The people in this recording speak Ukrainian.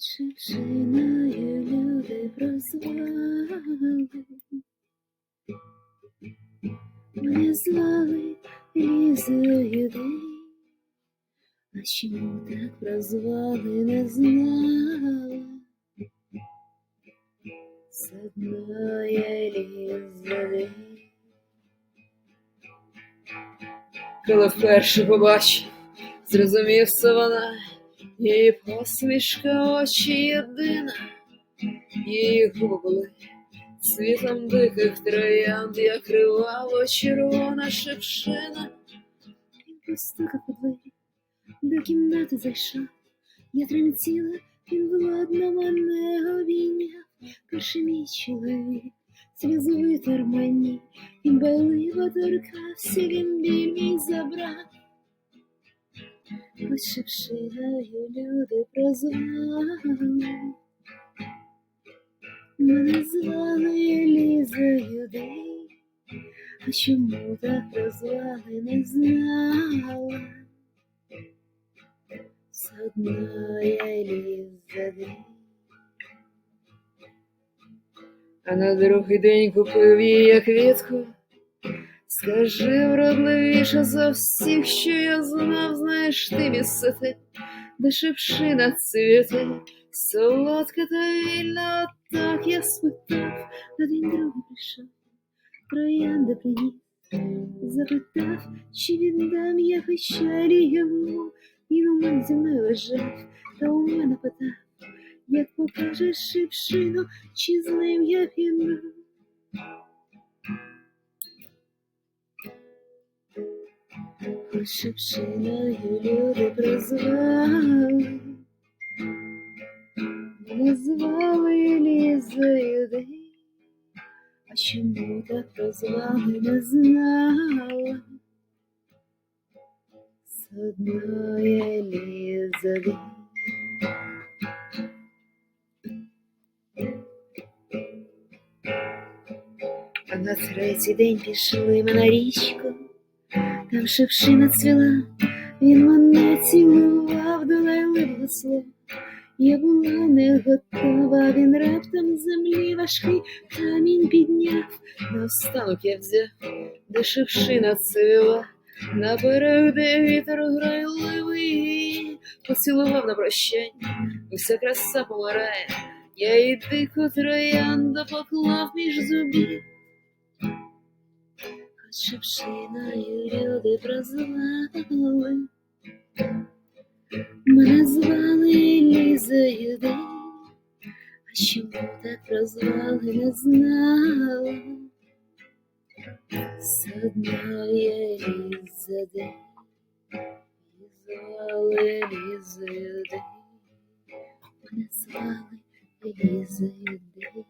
Шипшиною люди прозвали. Мене звали Лізою Дей, а чому так прозвали, не знала. Все одно я. Коли вперше побачив, зрозумів це вона, її посмішка очі єдина, її губи були світом диких троянд, як криваво червона шевшина. Він постукав у двері, до кімнати зайшов, я тремтіла, він владно мене обійняв, перший мій чоловік, сльозу витер мені, він байливо торкався, він біль мій забрав. Хоч шепшиною люди прозвали, Мене звали Лізою Дей, а чому так прозвали, не знала. Все одно я Ліза Дей. А на другий день купив я квітку. Скажи вродливіше за всіх, що я знав, знаєш ти місце те, де шипшина цвіте, солодка та вільна, так я спитав, на день другий прийшов, троянда приніс, запитав, чи віддам я печалі йому, він у мене зі мною лежав, та у мене питав, як покажеш шипшину, чи з ним я піду. Шипшиною люди прозвали, мене звали Лізою Дей, а чому так прозвали, не знала. Все одно Ліза Дей. А на третій день пішли ми на річку, там шевшина цвіла, він мене цілував, долайли благослов. Я була не готова, він раптом землі важкий камінь підняв. на Наостанок я взяв, де шевшина цвіла, на де вітер грайливий, поцілував на прощання, і вся краса помирає. Я й дику троянду поклав між зубів. Хоч шипшиною люди прозвали, мене звали Лізою Дей, а чому так прозвали, не знала. Все одно я Ліза і звали Лізою Дей, мене звали Лізою Дей.